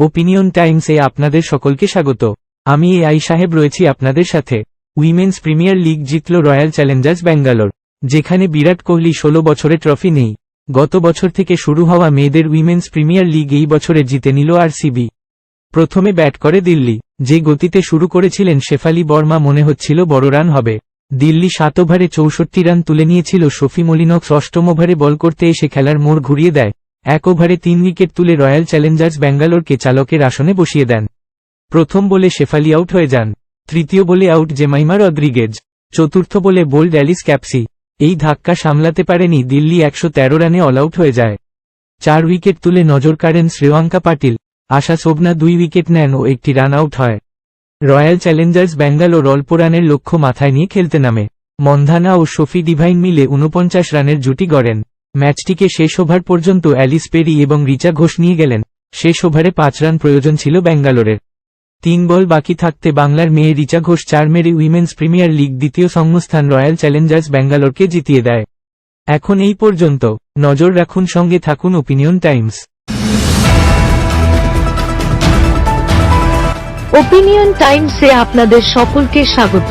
Opinion টাইমসে আপনাদের সকলকে স্বাগত। আমি এ আই সাহেব রয়েছি আপনাদের সাথে। উইমেন্স প্রিমিয়ার লিগ জিতল রয়্যাল চ্যালেঞ্জার্স ব্যাঙ্গালোর, যেখানে বিরাট কোহলি ষোলো বছরে ট্রফি নেই। গত বছর থেকে শুরু হওয়া মেয়েদের উইমেন্স প্রিমিয়ার লিগ এই বছরে জিতে নিল আরসিবি। প্রথমে ব্যাট করে দিল্লি, যে গতিতে শুরু করেছিলেন শেফালি বর্মা মনে হচ্ছিল বড় রান হবে। দিল্লি সাত ওভারে চৌষট্টি রান তুলে নিয়েছিল শফি মলিনক্স অষ্টম ওভারে বল করতে এসে খেলার মোড় ঘুরিয়ে দেয়। এক ওভারে তিন উইকেট তুলে রয়্যাল চ্যালেঞ্জার্স ব্যাঙ্গালোরকে চালকের আসনে বসিয়ে দেন। প্রথম বলে শেফালি আউট হয়ে যান, তৃতীয় বলে আউট জেমাইমা রদ্রিগেজ, চতুর্থ বলে বোল্ড অ্যালিস ক্যাপসি। এই ধাক্কা সামলাতে পারেনি দিল্লি একশো তেরো রানে অল আউট হয়ে যায়। চার উইকেট তুলে নজর কাড়েন শ্রেয়াঙ্কা পাটিল, আশা শোভনা দুই উইকেট নেন ও একটি রান আউট হয়। রয়্যাল চ্যালেঞ্জার্স ব্যাঙ্গালোর অল্প রানের লক্ষ্য মাথায় নিয়ে খেলতে নামে। মন্ধানা ও শফি ডিভাইন মিলে উনপঞ্চাশ রানের জুটি গড়েন। ম্যাচটিকে শেষ ওভার পর্যন্ত অ্যালিস পেরি এবং রিচা ঘোষ নিয়ে গেলেন। শেষ ওভারে পাঁচ রান প্রয়োজন ছিল ব্যাঙ্গালোরের। তিন বল বাকি থাকতে বাংলার মেয়ে রিচা ঘোষ চার মেরে উইমেন্স প্রিমিয়ার লিগ দ্বিতীয় সংস্থান রয়্যাল চ্যালেঞ্জার্স ব্যাঙ্গালোরকে জিতিয়ে দেয়। এখন এই পর্যন্ত। নজর রাখুন, সঙ্গে থাকুন ওপিনিয়ন টাইমস। ওপিনিয়ন টাইমসে আপনাদের সকলকে স্বাগত।